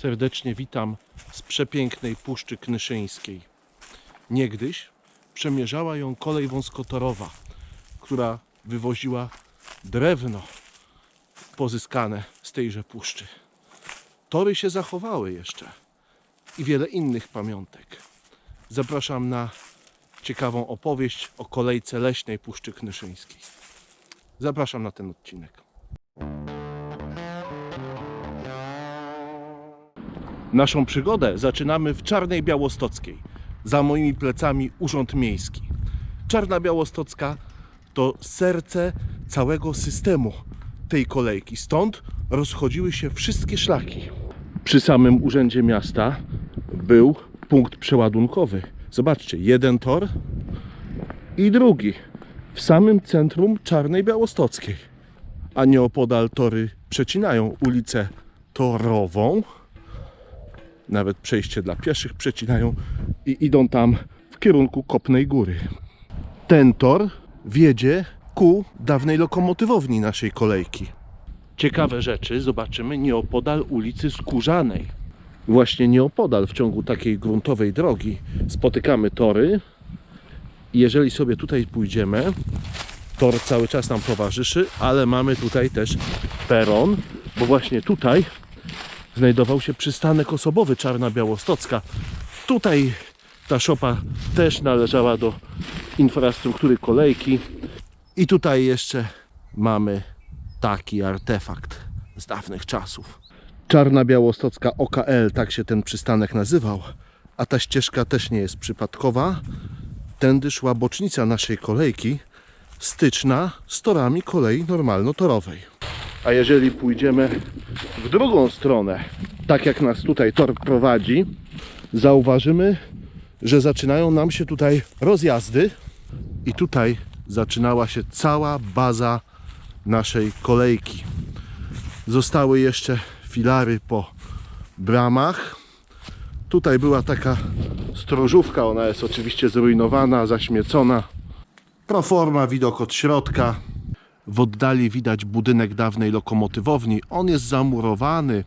serdecznie witam z przepięknej Puszczy Knyszyńskiej. Niegdyś przemierzała ją kolej wąskotorowa, która wywoziła drewno pozyskane z tejże puszczy. Tory się zachowały jeszcze i wiele innych pamiątek. Zapraszam na ciekawą opowieść o kolejce leśnej Puszczy Knyszyńskiej. Zapraszam na ten odcinek. Naszą przygodę zaczynamy w Czarnej Białostockiej. Za moimi plecami Urząd Miejski. Czarna Białostocka to serce całego systemu tej kolejki. Stąd rozchodziły się wszystkie szlaki. Przy samym urzędzie miasta był punkt przeładunkowy. Zobaczcie, jeden tor i drugi. W samym centrum Czarnej Białostockiej. A nieopodal tory przecinają ulicę Torową nawet przejście dla pieszych przecinają i idą tam w kierunku Kopnej Góry. Ten tor wiedzie ku dawnej lokomotywowni naszej kolejki. Ciekawe rzeczy zobaczymy nieopodal ulicy Skórzanej. Właśnie nieopodal w ciągu takiej gruntowej drogi spotykamy tory. Jeżeli sobie tutaj pójdziemy, tor cały czas nam towarzyszy, ale mamy tutaj też peron, bo właśnie tutaj znajdował się przystanek osobowy Czarna Białostocka. Tutaj ta szopa też należała do infrastruktury kolejki. I tutaj jeszcze mamy taki artefakt z dawnych czasów. Czarna Białostocka OKL, tak się ten przystanek nazywał. A ta ścieżka też nie jest przypadkowa. Tędy szła bocznica naszej kolejki, styczna z torami kolei normalno-torowej. A jeżeli pójdziemy w drugą stronę, tak jak nas tutaj tor prowadzi, zauważymy, że zaczynają nam się tutaj rozjazdy i tutaj zaczynała się cała baza naszej kolejki. Zostały jeszcze filary po bramach. Tutaj była taka strożówka, ona jest oczywiście zrujnowana, zaśmiecona. Proforma, widok od środka. W oddali widać budynek dawnej lokomotywowni. On jest zamurowany,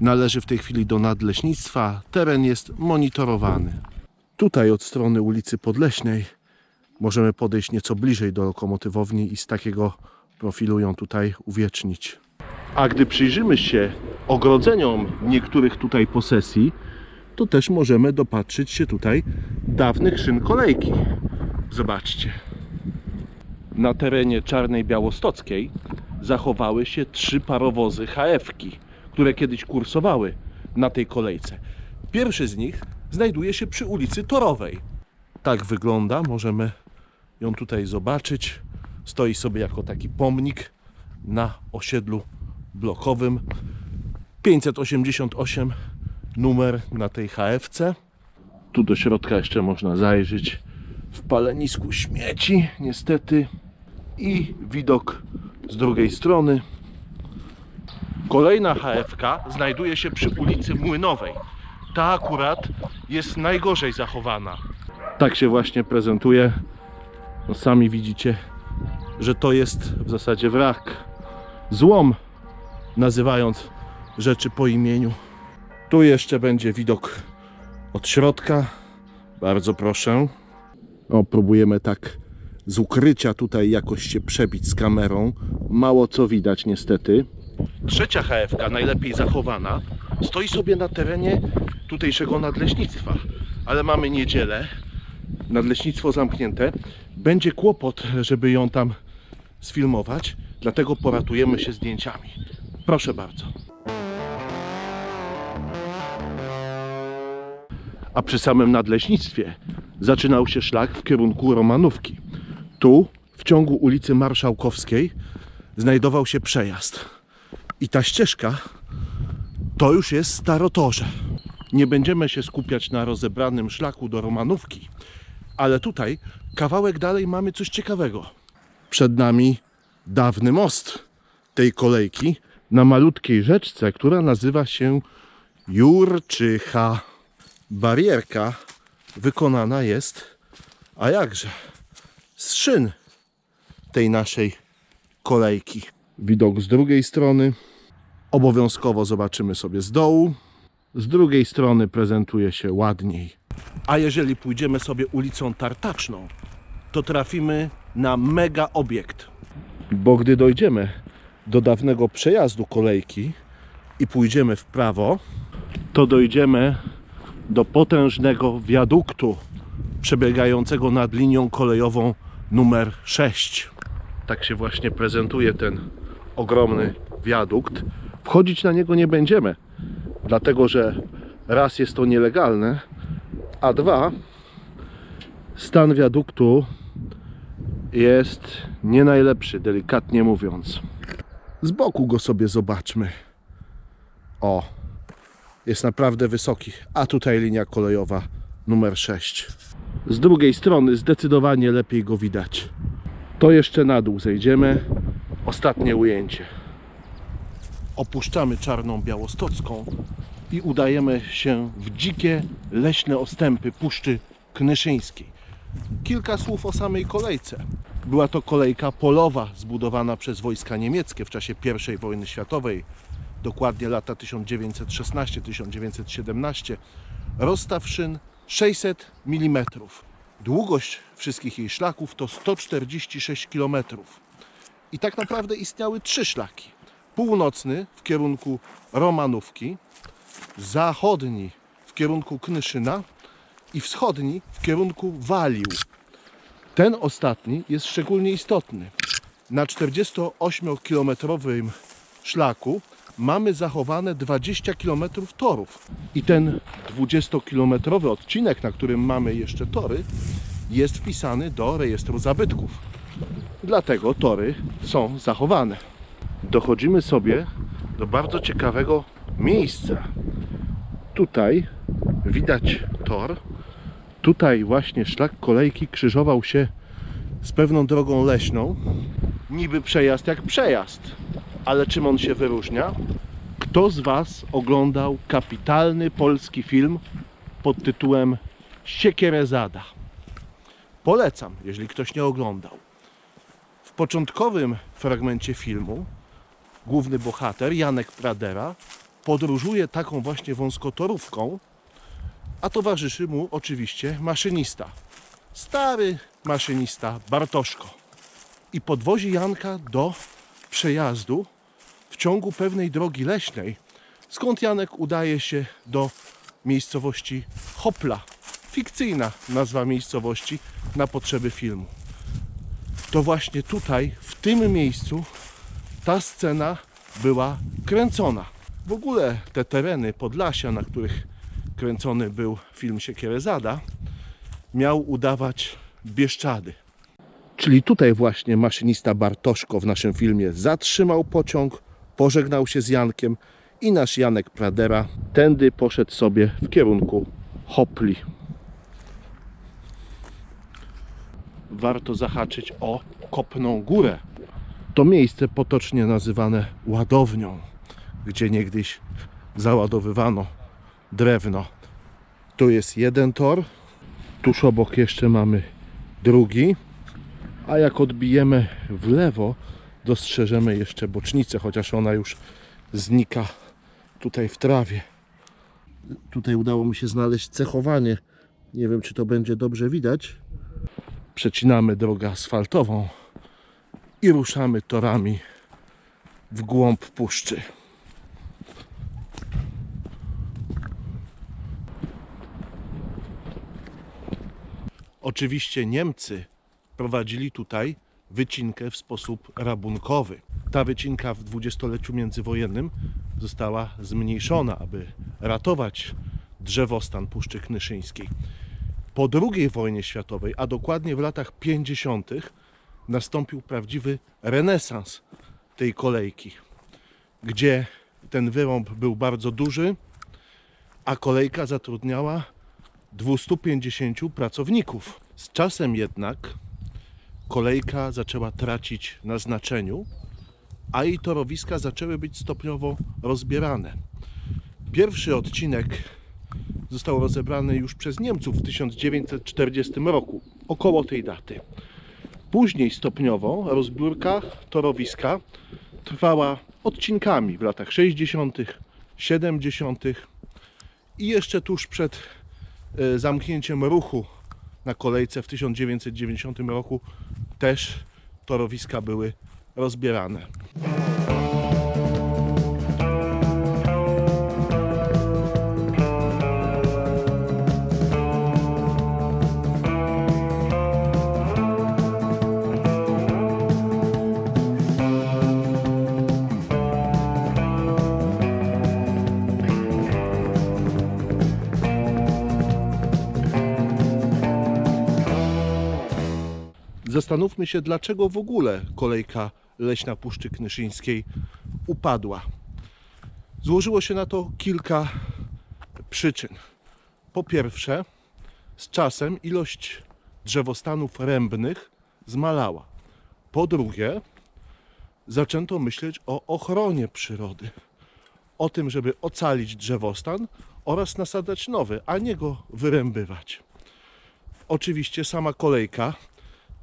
należy w tej chwili do nadleśnictwa. Teren jest monitorowany. Tutaj od strony ulicy Podleśnej możemy podejść nieco bliżej do lokomotywowni i z takiego profilu ją tutaj uwiecznić. A gdy przyjrzymy się ogrodzeniom niektórych tutaj posesji, to też możemy dopatrzyć się tutaj dawnych szyn kolejki. Zobaczcie na terenie Czarnej Białostockiej zachowały się trzy parowozy HF-ki, które kiedyś kursowały na tej kolejce. Pierwszy z nich znajduje się przy ulicy Torowej. Tak wygląda, możemy ją tutaj zobaczyć. Stoi sobie jako taki pomnik na osiedlu blokowym. 588 numer na tej HF-ce. Tu do środka jeszcze można zajrzeć w palenisku śmieci, niestety. I widok z drugiej strony. Kolejna HFK znajduje się przy ulicy Młynowej. Ta akurat jest najgorzej zachowana. Tak się właśnie prezentuje. No sami widzicie, że to jest w zasadzie wrak. Złom, nazywając rzeczy po imieniu. Tu jeszcze będzie widok od środka. Bardzo proszę. O, próbujemy tak z ukrycia tutaj jakoś się przebić z kamerą. Mało co widać niestety. Trzecia HFK, najlepiej zachowana, stoi sobie na terenie tutejszego nadleśnictwa. Ale mamy niedzielę, nadleśnictwo zamknięte. Będzie kłopot, żeby ją tam sfilmować, dlatego poratujemy się zdjęciami. Proszę bardzo. A przy samym nadleśnictwie zaczynał się szlak w kierunku Romanówki. Tu, w ciągu ulicy Marszałkowskiej, znajdował się przejazd. I ta ścieżka to już jest starotorze. Nie będziemy się skupiać na rozebranym szlaku do Romanówki, ale tutaj, kawałek dalej, mamy coś ciekawego. Przed nami dawny most tej kolejki na malutkiej rzeczce, która nazywa się Jurczycha. Barierka wykonana jest, a jakże, z szyn tej naszej kolejki. Widok z drugiej strony. Obowiązkowo zobaczymy sobie z dołu. z drugiej strony prezentuje się ładniej. A jeżeli pójdziemy sobie ulicą Tartaczną, to trafimy na mega obiekt. Bo gdy dojdziemy do dawnego przejazdu kolejki i pójdziemy w prawo, to dojdziemy do potężnego wiaduktu przebiegającego nad linią kolejową numer 6. Tak się właśnie prezentuje ten ogromny wiadukt. Wchodzić na niego nie będziemy, dlatego że raz jest to nielegalne, a dwa stan wiaduktu jest nie najlepszy, delikatnie mówiąc. Z boku go sobie zobaczmy. O, jest naprawdę wysoki, a tutaj linia kolejowa numer 6. Z drugiej strony zdecydowanie lepiej go widać. To jeszcze na dół zejdziemy. Ostatnie ujęcie. Opuszczamy czarną białostocką i udajemy się w dzikie leśne ostępy Puszczy Knyszyńskiej. Kilka słów o samej kolejce. Była to kolejka polowa zbudowana przez wojska niemieckie w czasie I wojny światowej, dokładnie lata 1916-1917. Rozstaw szyn 600 mm. Długość wszystkich jej szlaków to 146 km. I tak naprawdę istniały trzy szlaki. Północny w kierunku Romanówki, zachodni w kierunku Knyszyna i wschodni w kierunku Walił. Ten ostatni jest szczególnie istotny. Na 48-kilometrowym szlaku mamy zachowane 20 km torów. I ten 20-kilometrowy odcinek, na którym mamy jeszcze tory, jest wpisany do rejestru zabytków. Dlatego tory są zachowane. Dochodzimy sobie do bardzo ciekawego miejsca. Tutaj widać tor. Tutaj właśnie szlak kolejki krzyżował się z pewną drogą leśną. Niby przejazd jak przejazd, ale czym on się wyróżnia? Kto z Was oglądał kapitalny polski film pod tytułem Siekierezada? Polecam, jeżeli ktoś nie oglądał. W początkowym fragmencie filmu główny bohater Janek Pradera podróżuje taką właśnie wąskotorówką, a towarzyszy mu oczywiście maszynista. Stary maszynista Bartoszko. I podwozi Janka do przejazdu w ciągu pewnej drogi leśnej, skąd Janek udaje się do miejscowości Hopla. Fikcyjna nazwa miejscowości na potrzeby filmu. To właśnie tutaj, w tym miejscu, ta scena była kręcona. W ogóle te tereny Podlasia, na których kręcony był film Siekierezada, miał udawać Bieszczady. Czyli tutaj właśnie maszynista Bartoszko w naszym filmie zatrzymał pociąg, pożegnał się z Jankiem i nasz Janek Pradera tędy poszedł sobie w kierunku Hopli. Warto zahaczyć o Kopną Górę. To miejsce potocznie nazywane ładownią, gdzie niegdyś załadowywano drewno. Tu jest jeden tor, tuż obok jeszcze mamy drugi, a jak odbijemy w lewo, dostrzeżemy jeszcze bocznicę, chociaż ona już znika tutaj w trawie. Tutaj udało mi się znaleźć cechowanie. Nie wiem, czy to będzie dobrze widać. Przecinamy drogę asfaltową i ruszamy torami w głąb puszczy. Oczywiście Niemcy prowadzili tutaj wycinkę w sposób rabunkowy. Ta wycinka w dwudziestoleciu międzywojennym została zmniejszona, aby ratować drzewostan Puszczy Knyszyńskiej. Po II wojnie światowej, a dokładnie w latach 50., nastąpił prawdziwy renesans tej kolejki, gdzie ten wyrąb był bardzo duży, a kolejka zatrudniała 250 pracowników. Z czasem jednak kolejka zaczęła tracić na znaczeniu, a jej torowiska zaczęły być stopniowo rozbierane. Pierwszy odcinek został rozebrany już przez Niemców w 1940 roku, około tej daty. Później stopniowo rozbiórka torowiska trwała odcinkami w latach 60., 70. I jeszcze tuż przed e, zamknięciem ruchu na kolejce w 1990 roku też torowiska były rozbierane. Zastanówmy się, dlaczego w ogóle kolejka leśna Puszczy Knyszyńskiej upadła. Złożyło się na to kilka przyczyn. Po pierwsze, z czasem ilość drzewostanów rębnych zmalała. Po drugie, zaczęto myśleć o ochronie przyrody. O tym, żeby ocalić drzewostan oraz nasadzać nowy, a nie go wyrębywać. Oczywiście sama kolejka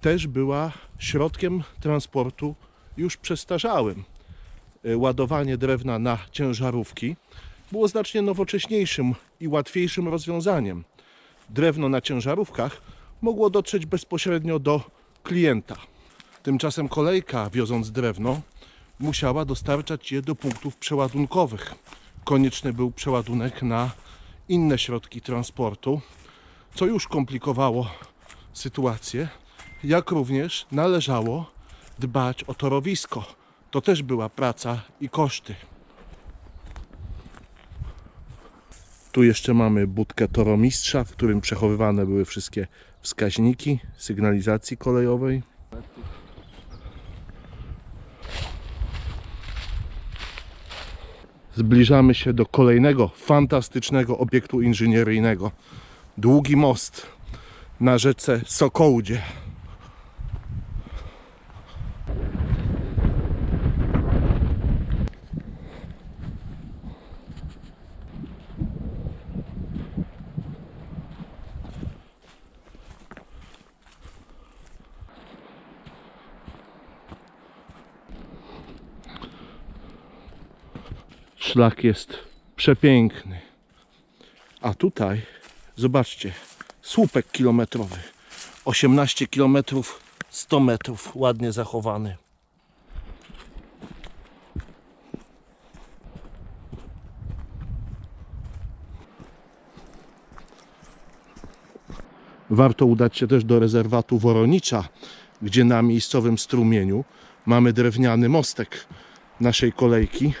też była środkiem transportu już przestarzałym. E, Ładowanie drewna na ciężarówki było znacznie nowocześniejszym i łatwiejszym rozwiązaniem. Drewno na ciężarówkach mogło dotrzeć bezpośrednio do klienta. Tymczasem kolejka, wioząc drewno, musiała dostarczać je do punktów przeładunkowych. Konieczny był przeładunek na inne środki transportu, co już komplikowało sytuację, jak również należało dbać o torowisko. To też była praca i koszty. Tu jeszcze mamy budkę toromistrza, w którym przechowywane były wszystkie wskaźniki sygnalizacji kolejowej. Zbliżamy się do kolejnego fantastycznego obiektu inżynieryjnego. Długi most na rzece Sokołdzie. Szlak jest przepiękny. A tutaj, zobaczcie, słupek kilometrowy. 18 kilometrów, 100 metrów, ładnie zachowany. Warto udać się też do rezerwatu Woronicza, gdzie na miejscowym strumieniu mamy drewniany mostek naszej kolejki.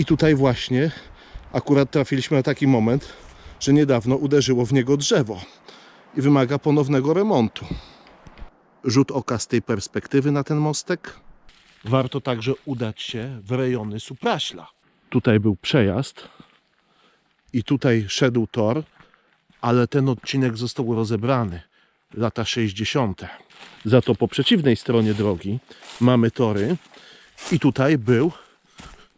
I tutaj właśnie akurat trafiliśmy na taki moment, że niedawno uderzyło w niego drzewo i wymaga ponownego remontu. Rzut oka z tej perspektywy na ten mostek. Warto także udać się w rejony Supraśla. Tutaj był przejazd i tutaj szedł tor, ale ten odcinek został rozebrany. Lata 60. Za to po przeciwnej stronie drogi mamy tory i tutaj był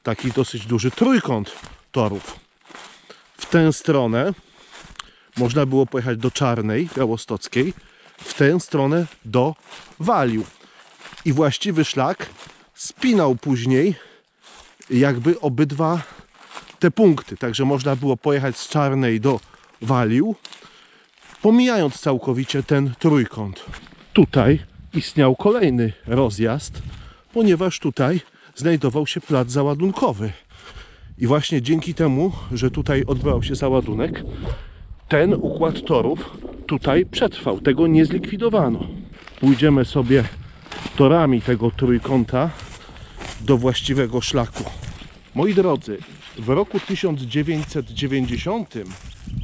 taki dosyć duży trójkąt torów. W tę stronę można było pojechać do Czarnej, Białostockiej, w tę stronę do Waliu. I właściwy szlak spinał później jakby obydwa te punkty. Także można było pojechać z Czarnej do Waliu, pomijając całkowicie ten trójkąt. Tutaj istniał kolejny rozjazd, ponieważ tutaj znajdował się plac załadunkowy. I właśnie dzięki temu, że tutaj odbywał się załadunek, ten układ torów tutaj przetrwał. Tego nie zlikwidowano. Pójdziemy sobie torami tego trójkąta do właściwego szlaku. Moi drodzy, w roku 1990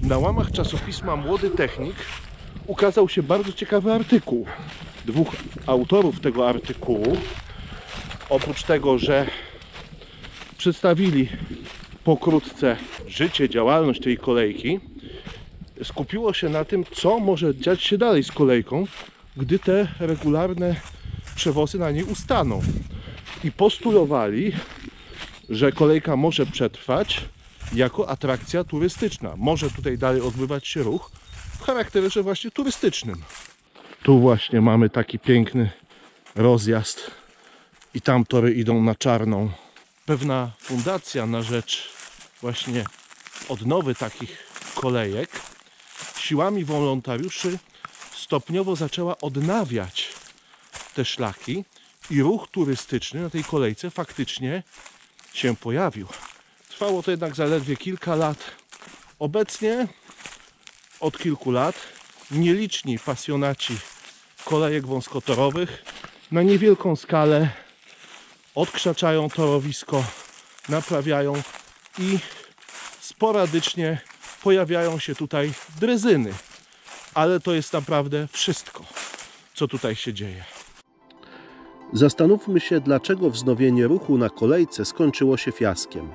na łamach czasopisma Młody Technik ukazał się bardzo ciekawy artykuł. Dwóch autorów tego artykułu oprócz tego, że przedstawili pokrótce życie, działalność tej kolejki, skupiło się na tym, co może dziać się dalej z kolejką, gdy te regularne przewozy na niej ustaną. I postulowali, że kolejka może przetrwać jako atrakcja turystyczna. Może tutaj dalej odbywać się ruch w charakterze właśnie turystycznym. Tu właśnie mamy taki piękny rozjazd i tam tory idą na czarną. Pewna fundacja na rzecz właśnie odnowy takich kolejek siłami wolontariuszy stopniowo zaczęła odnawiać te szlaki i ruch turystyczny na tej kolejce faktycznie się pojawił. Trwało to jednak zaledwie kilka lat. Obecnie od kilku lat nieliczni pasjonaci kolejek wąskotorowych na niewielką skalę odkrzaczają torowisko, naprawiają i sporadycznie pojawiają się tutaj drezyny. Ale to jest naprawdę wszystko, co tutaj się dzieje. Zastanówmy się, dlaczego wznowienie ruchu na kolejce skończyło się fiaskiem.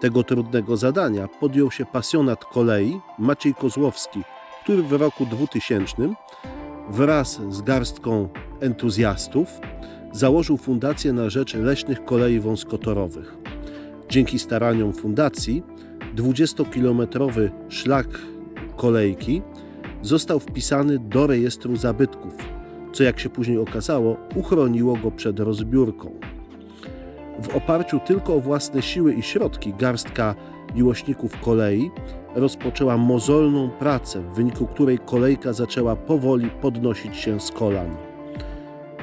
Tego trudnego zadania podjął się pasjonat kolei Maciej Kozłowski, który w roku 2000 wraz z garstką entuzjastów założył Fundację na rzecz leśnych kolei wąskotorowych. Dzięki staraniom fundacji 20-kilometrowy szlak kolejki został wpisany do rejestru zabytków, co jak się później okazało, uchroniło go przed rozbiórką. W oparciu tylko o własne siły i środki garstka miłośników kolei rozpoczęła mozolną pracę, w wyniku której kolejka zaczęła powoli podnosić się z kolan.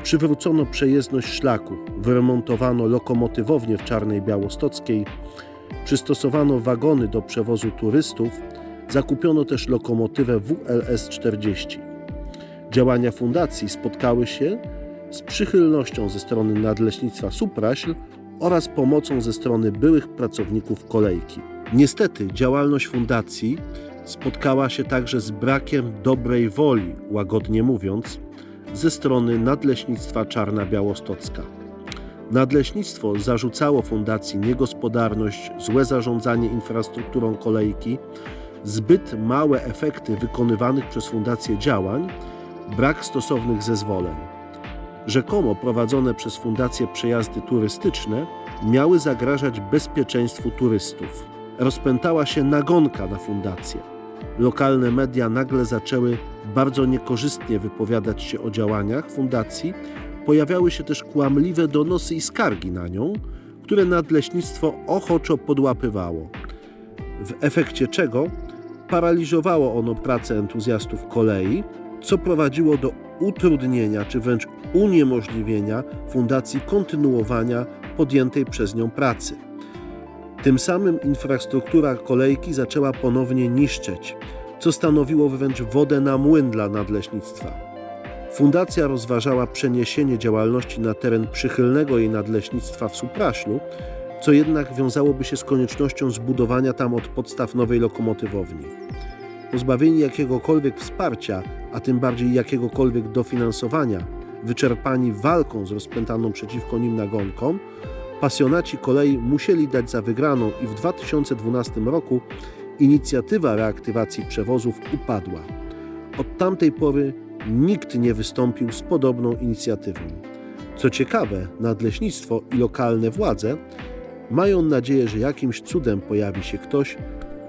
Przywrócono przejezdność szlaku, wyremontowano lokomotywownię w Czarnej Białostockiej, przystosowano wagony do przewozu turystów, zakupiono też lokomotywę WLS-40. Działania fundacji spotkały się z przychylnością ze strony Nadleśnictwa Supraśl oraz pomocą ze strony byłych pracowników kolejki. Niestety działalność fundacji spotkała się także z brakiem dobrej woli, łagodnie mówiąc, ze strony Nadleśnictwa Czarna Białostocka. Nadleśnictwo zarzucało fundacji niegospodarność, złe zarządzanie infrastrukturą kolejki, zbyt małe efekty wykonywanych przez fundację działań, brak stosownych zezwoleń. Rzekomo prowadzone przez fundację przejazdy turystyczne miały zagrażać bezpieczeństwu turystów. Rozpętała się nagonka na fundację. Lokalne media nagle zaczęły bardzo niekorzystnie wypowiadać się o działaniach fundacji. Pojawiały się też kłamliwe donosy i skargi na nią, które nadleśnictwo ochoczo podłapywało. W efekcie czego paraliżowało ono pracę entuzjastów kolei, co prowadziło do utrudnienia czy wręcz uniemożliwienia fundacji kontynuowania podjętej przez nią pracy. Tym samym infrastruktura kolejki zaczęła ponownie niszczeć, co stanowiło wręcz wodę na młyn dla nadleśnictwa. Fundacja rozważała przeniesienie działalności na teren przychylnego jej nadleśnictwa w Supraślu, co jednak wiązałoby się z koniecznością zbudowania tam od podstaw nowej lokomotywowni. Pozbawieni jakiegokolwiek wsparcia, a tym bardziej jakiegokolwiek dofinansowania, wyczerpani walką z rozpętaną przeciwko nim nagonką, pasjonaci kolei musieli dać za wygraną i w 2012 roku inicjatywa reaktywacji przewozów upadła. Od tamtej pory nikt nie wystąpił z podobną inicjatywą. Co ciekawe, nadleśnictwo i lokalne władze mają nadzieję, że jakimś cudem pojawi się ktoś,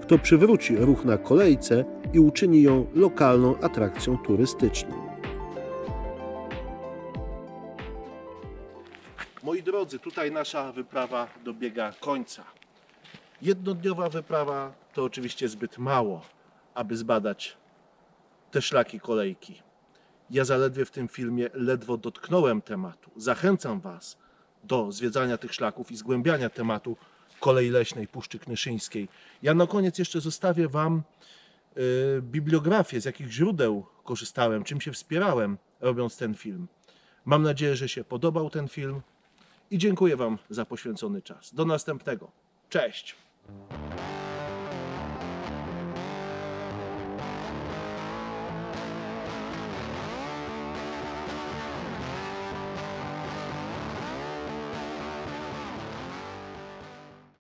kto przywróci ruch na kolejce i uczyni ją lokalną atrakcją turystyczną. Moi drodzy, tutaj nasza wyprawa dobiega końca. Jednodniowa wyprawa to oczywiście zbyt mało, aby zbadać te szlaki kolejki. Ja zaledwie w tym filmie ledwo dotknąłem tematu. Zachęcam Was do zwiedzania tych szlaków i zgłębiania tematu kolei leśnej Puszczy Knyszyńskiej. Ja na koniec jeszcze zostawię Wam y, bibliografię, z jakich źródeł korzystałem, czym się wspierałem, robiąc ten film. Mam nadzieję, że się podobał ten film i dziękuję Wam za poświęcony czas. Do następnego. Cześć!